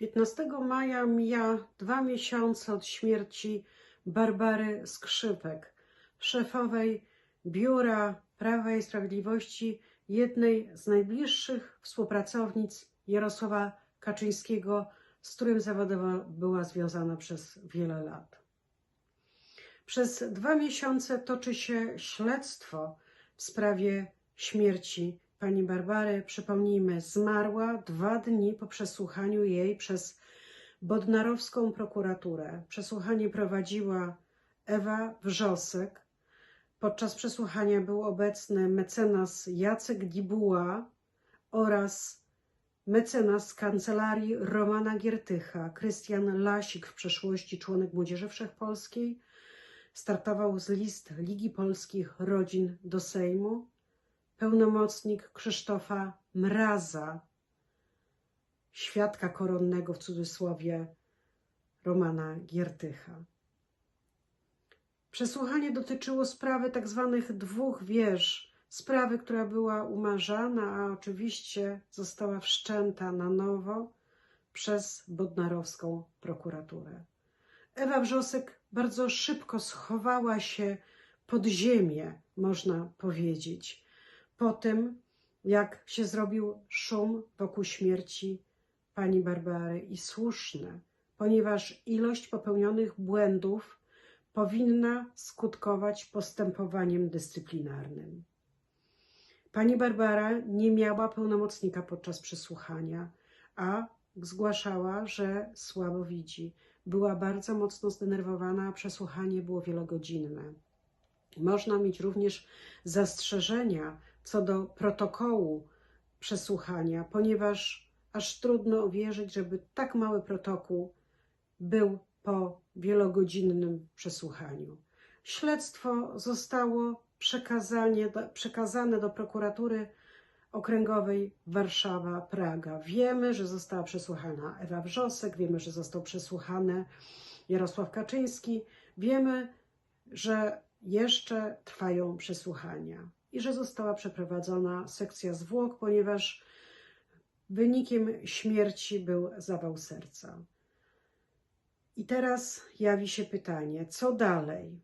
15 maja mija dwa miesiące od śmierci Barbary Skrzypek, szefowej Biura Prawa i Sprawiedliwości, jednej z najbliższych współpracownic Jarosława Kaczyńskiego, z którym zawodowo była związana przez wiele lat. Przez dwa miesiące toczy się śledztwo w sprawie śmierci pani Barbary. Przypomnijmy, zmarła dwa dni po przesłuchaniu jej przez bodnarowską prokuraturę. Przesłuchanie prowadziła Ewa Wrzosek. Podczas przesłuchania był obecny mecenas Jacek Dibuła oraz mecenas z kancelarii Romana Giertycha, Krystian Lasik, w przeszłości członek Młodzieży Wszechpolskiej, startował z list Ligi Polskich Rodzin do Sejmu, pełnomocnik Krzysztofa Mraza, świadka koronnego w cudzysłowie Romana Giertycha. Przesłuchanie dotyczyło sprawy tak zwanych dwóch wież, sprawy, która była umarzana, a oczywiście została wszczęta na nowo przez bodnarowską prokuraturę. Ewa Wrzosek bardzo szybko schowała się pod ziemię, można powiedzieć, po tym, jak się zrobił szum wokół śmierci pani Barbary i słuszne, ponieważ ilość popełnionych błędów powinna skutkować postępowaniem dyscyplinarnym. Pani Barbara nie miała pełnomocnika podczas przesłuchania, a zgłaszała, że słabo widzi. Była bardzo mocno zdenerwowana, a przesłuchanie było wielogodzinne. Można mieć również zastrzeżenia co do protokołu przesłuchania, ponieważ aż trudno uwierzyć, żeby tak mały protokół był po wielogodzinnym przesłuchaniu. Śledztwo zostało przekazane do prokuratury okręgowej Warszawa-Praga. Wiemy, że została przesłuchana Ewa Wrzosek, wiemy, że został przesłuchany Jarosław Kaczyński, wiemy, że jeszcze trwają przesłuchania i że została przeprowadzona sekcja zwłok, ponieważ wynikiem śmierci był zawał serca. I teraz jawi się pytanie, co dalej?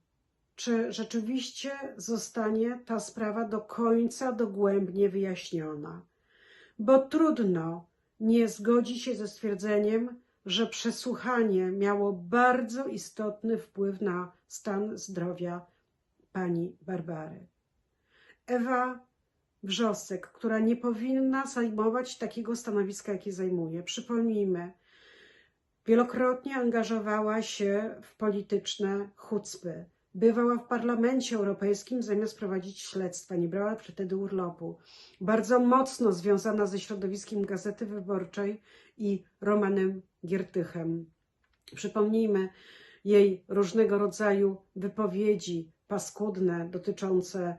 Czy rzeczywiście zostanie ta sprawa do końca dogłębnie wyjaśniona? Bo trudno nie zgodzić się ze stwierdzeniem, że przesłuchanie miało bardzo istotny wpływ na stan zdrowia pani Barbary. Ewa Wrzosek, która nie powinna zajmować takiego stanowiska, jakie zajmuje. Przypomnijmy, wielokrotnie angażowała się w polityczne chucpy. Bywała w Parlamencie Europejskim zamiast prowadzić śledztwa, nie brała wtedy urlopu. Bardzo mocno związana ze środowiskiem Gazety Wyborczej i Romanem Giertychem. Przypomnijmy jej różnego rodzaju wypowiedzi paskudne dotyczące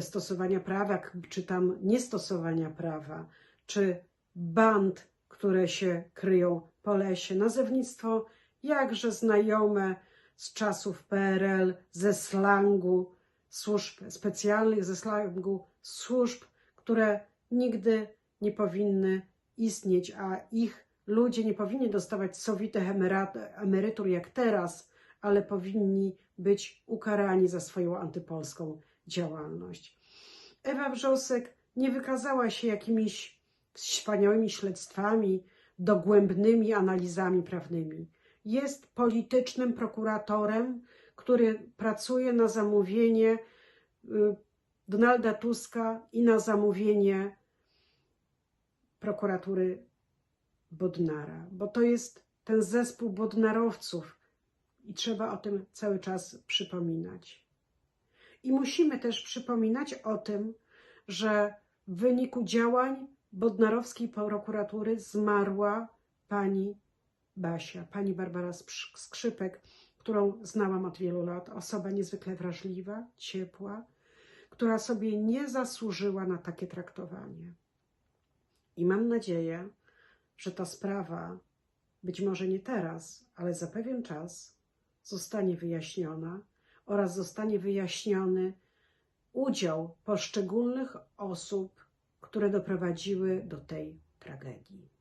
stosowania prawa, czy tam niestosowania prawa, czy band, które się kryją po lesie. Nazewnictwo jakże znajome z czasów PRL, ze slangu służb specjalnych, ze slangu służb, które nigdy nie powinny istnieć, a ich ludzie nie powinni dostawać sowitych emerytur jak teraz, ale powinni być ukarani za swoją antypolską działalność. Ewa Wrzosek nie wykazała się jakimiś wspaniałymi śledztwami, dogłębnymi analizami prawnymi. Jest politycznym prokuratorem, który pracuje na zamówienie y, Donalda Tuska i na zamówienie prokuratury Bodnara, bo to jest ten zespół bodnarowców, i trzeba o tym cały czas przypominać. I musimy też przypominać o tym, że w wyniku działań bodnarowskiej prokuratury zmarła pani Basia, pani Barbara Skrzypek, którą znałam od wielu lat. Osoba niezwykle wrażliwa, ciepła, która sobie nie zasłużyła na takie traktowanie. I mam nadzieję, że ta sprawa, być może nie teraz, ale za pewien czas, zostanie wyjaśniona oraz zostanie wyjaśniony udział poszczególnych osób, które doprowadziły do tej tragedii.